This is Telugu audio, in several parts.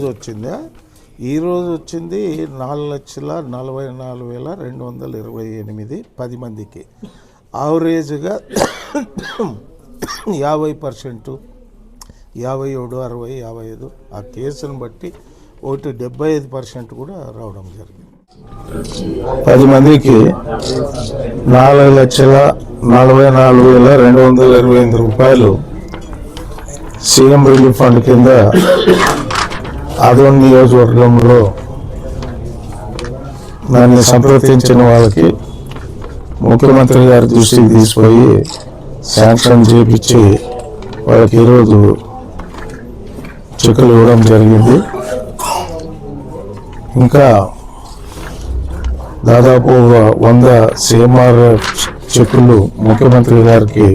వచ్చిందా? ఈరోజు వచ్చింది నాలుగు లక్షల నలభై నాలుగు వేల రెండు వందల ఇరవై ఎనిమిది పది మందికి. ఆవరేజ్గా యాభై పర్సెంటు యాభై ఏడు అరవై యాభై ఐదు ఆ కేసును బట్టి ఒకటి డెబ్బై ఐదు పర్సెంట్ కూడా రావడం జరిగింది. పది మందికి నాలుగు లక్షల నలభై నాలుగు వేల రెండు వందల ఇరవై ఎనిమిది రూపాయలు సీఎం రిలీఫ్ ఫండ్ కింద ఆదోన్ నియోజకవర్గంలో నన్ను సంప్రదించిన వాళ్ళకి ముఖ్యమంత్రి గారి దృష్టికి తీసుకుపోయి శాంక్షన్ చేపించి వాళ్ళకి ఈరోజు చెక్కులు ఇవ్వడం జరిగింది. ఇంకా దాదాపు వంద సిఎంఆర్ చెక్కులు ముఖ్యమంత్రి గారికి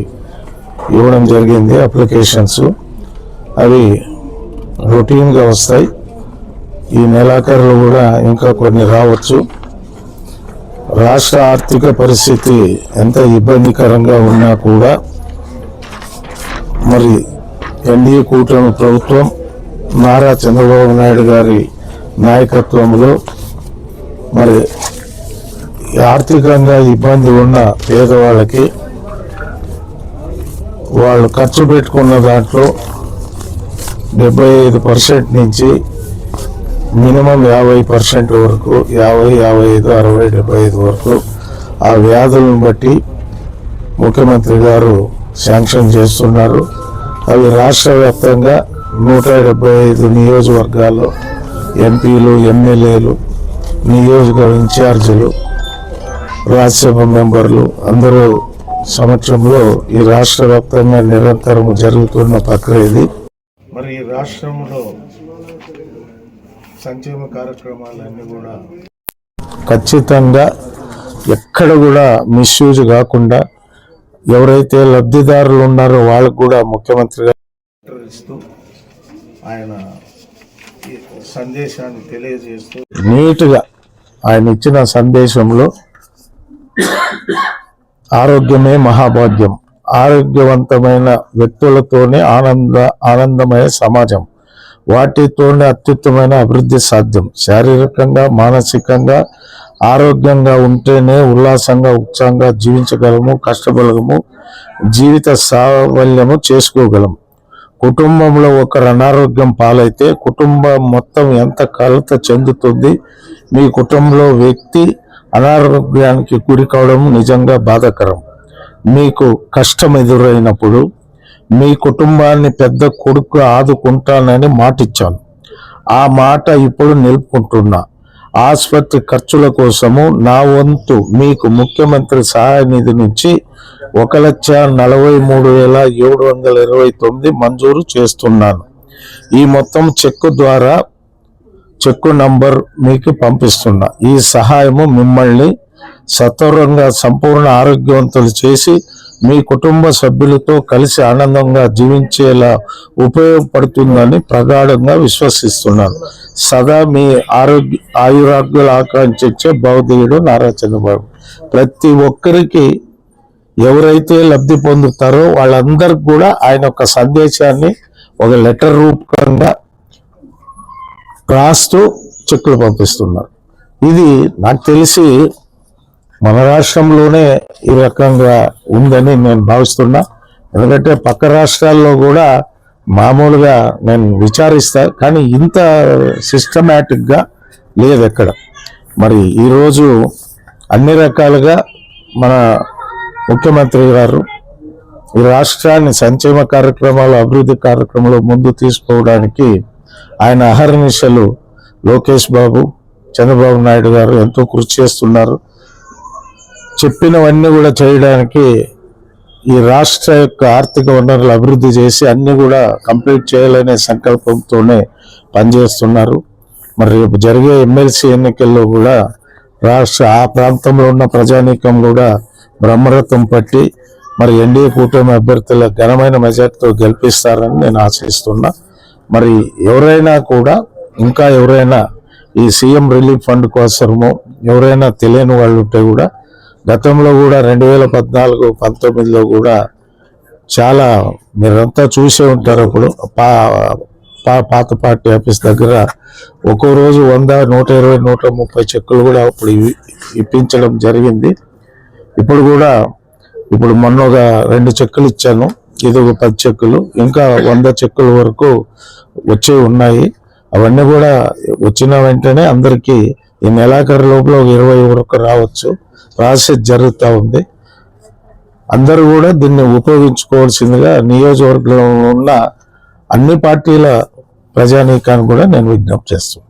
ఇవ్వడం జరిగింది అప్లికేషన్స్. అవి రొటీన్గా వస్తాయి. ఈ నెలాఖరులో కూడా ఇంకా కొన్ని రావచ్చు. రాష్ట్ర ఆర్థిక పరిస్థితి ఎంత ఇబ్బందికరంగా ఉన్నా కూడా మరి ఎన్డీఏ కూటమి ప్రభుత్వం నారా చంద్రబాబు నాయుడు గారి నాయకత్వంలో మరి ఆర్థికంగా ఇబ్బంది ఉన్న పేదవాళ్ళకి వాళ్ళు ఖర్చు పెట్టుకున్న దాంట్లో డెబ్బై ఐదు పర్సెంట్ నుంచి మినిమం యాభై పర్సెంట్ వరకు యాభై యాభై ఐదు అరవై డెబ్బై ఐదు వరకు ఆ వ్యాధులను బట్టి ముఖ్యమంత్రి గారు శాంక్షన్ చేస్తున్నారు. అవి రాష్ట్ర వ్యాప్తంగా నూట డెబ్బై ఐదు నియోజకవర్గాల్లో ఎంపీలు ఎమ్మెల్యేలు నియోజక ఇన్ఛార్జీలు రాజ్యసభ మెంబర్లు అందరూ సమక్షంలో ఈ రాష్ట్ర వ్యాప్తంగా నిరంతరం జరుగుతున్న ప్రక్రియ ఇది. మరి ఈ రాష్ట్రంలో సంక్షేమ కార్యక్రమాలన్నీ కూడా ఖచ్చితంగా ఎక్కడ కూడా మిస్యూజ్ కాకుండా ఎవరైతే లబ్ధిదారులు ఉన్నారో వాళ్ళకు కూడా ముఖ్యమంత్రి గారు ఇస్తూ ఆయన సందేశాన్ని తెలియజేస్తూ నీట్గా ఆయన ఇచ్చిన సందేశంలో ఆరోగ్యమే మహాభాగ్యం. ఆరోగ్యవంతమైన వ్యక్తులతోనే ఆనంద ఆనందమయ సమాజం. వాటితోనే అత్యుత్తమైన అభివృద్ధి సాధ్యం. శారీరకంగా మానసికంగా ఆరోగ్యంగా ఉంటేనే ఉల్లాసంగా ఉత్సాహంగా జీవించగలము కష్టపడగము జీవిత సావల్యము చేసుకోగలం. కుటుంబంలో ఒకరు అనారోగ్యం పాలైతే కుటుంబం మొత్తం ఎంత కలత చెందుతుంది మీ కుటుంబంలో వ్యక్తి అనారోగ్యానికి గురి కావడం నిజంగా బాధాకరం. మీకు కష్టం ఎదురైనప్పుడు మీ కుటుంబాన్ని పెద్ద కొడుకు ఆదుకుంటానని మాటిచ్చాను. ఆ మాట ఇప్పుడు నిలుపుకుంటున్నా. ఆసుపత్రి ఖర్చుల కోసము నా వంతు మీకు ముఖ్యమంత్రి సహాయ నిధి నుంచి ఒక లక్ష నలభై మూడు వేల ఏడు వందల ఇరవై తొమ్మిది మంజూరు చేస్తున్నాను. ఈ మొత్తం చెక్కు ద్వారా చెక్కు నంబర్ మీకు పంపిస్తున్నా. ఈ సహాయము మిమ్మల్ని సత్వరంగా సంపూర్ణ ఆరోగ్యవంతులు చేసి మీ కుటుంబ సభ్యులతో కలిసి ఆనందంగా జీవించేలా ఉపయోగపడుతుందని ప్రగాఢంగా విశ్వసిస్తున్నాను. సదా మీ ఆరోగ్య ఆయురాగ్యులు ఆకాంక్షించే భౌతికుడు నారా చంద్రబాబు. ప్రతి ఒక్కరికి ఎవరైతే లబ్ధి పొందుతారో వాళ్ళందరికి కూడా ఆయన ఒక సందేశాన్ని ఒక లెటర్ రూపకంగా రాస్తూ చెక్కులు పంపిస్తున్నారు. ఇది నాకు తెలిసి మన రాష్ట్రంలోనే ఈ రకంగా ఉందని నేను భావిస్తున్నా. ఎందుకంటే పక్క రాష్ట్రాల్లో కూడా మామూలుగా నేను విచారిస్తా కానీ ఇంత సిస్టమేటిక్గా లేదు ఎక్కడ మరి ఈరోజు అన్ని రకాలుగా మన ముఖ్యమంత్రి గారు ఈ రాష్ట్రాన్ని సంక్షేమ కార్యక్రమాలు అభివృద్ధి కార్యక్రమంలో ముందు తీసుకోవడానికి ఆయన అహర్నిశలు లోకేష్ బాబు చంద్రబాబు నాయుడు గారు ఎంతో కృషి చేస్తున్నారు. చెప్పినవన్నీ కూడా చేయడానికి ఈ రాష్ట్ర యొక్క ఆర్థిక వనరులు అభివృద్ధి చేసి అన్ని కూడా కంప్లీట్ చేయాలనే సంకల్పంతోనే పనిచేస్తున్నారు. మరి రేపు జరిగే ఎమ్మెల్సీ ఎన్నికల్లో కూడా రాష్ట్ర ఆ ప్రాంతంలో ఉన్న ప్రజానీకం కూడా బ్రహ్మరథం పట్టి మరి ఎన్డీఏ కూటమి అభ్యర్థుల ఘనమైన మెజార్టీతో గెలిపిస్తారని నేను ఆశిస్తున్నా. మరి ఎవరైనా కూడా ఇంకా ఎవరైనా ఈ సీఎం రిలీఫ్ ఫండ్ కోసము ఎవరైనా తెలియని వాళ్ళు ఉంటే కూడా గతంలో కూడా రెండు వేల పద్నాలుగు పంతొమ్మిదిలో కూడా చాలా మీరంతా చూసే ఉంటారు అప్పుడు. పా పా- పాత పార్టీ ఆఫీస్ దగ్గర ఒక్కో రోజు వంద నూట ఇరవై నూట ముప్పై చెక్కులు కూడా అప్పుడు ఇవి- ఇప్పించడం జరిగింది. ఇప్పుడు కూడా ఇప్పుడు మొన్న ఒక రెండు చెక్కులు ఇచ్చాను. ఇది ఒక పది చెక్కులు. ఇంకా వంద చెక్కుల వరకు వచ్చి ఉన్నాయి. అవన్నీ కూడా వచ్చిన వెంటనే అందరికీ ఈ నెలాఖరు లోపల ఒక ఇరవై వరకు రావచ్చు. ప్రాసెస్ జరుగుతూ ఉంది. అందరూ కూడా దీన్ని ఉపయోగించుకోవాల్సిందిగా నియోజకవర్గంలో ఉన్న అన్ని పార్టీల ప్రజానీకాన్ని కూడా నేను విజ్ఞప్తి చేస్తున్నాను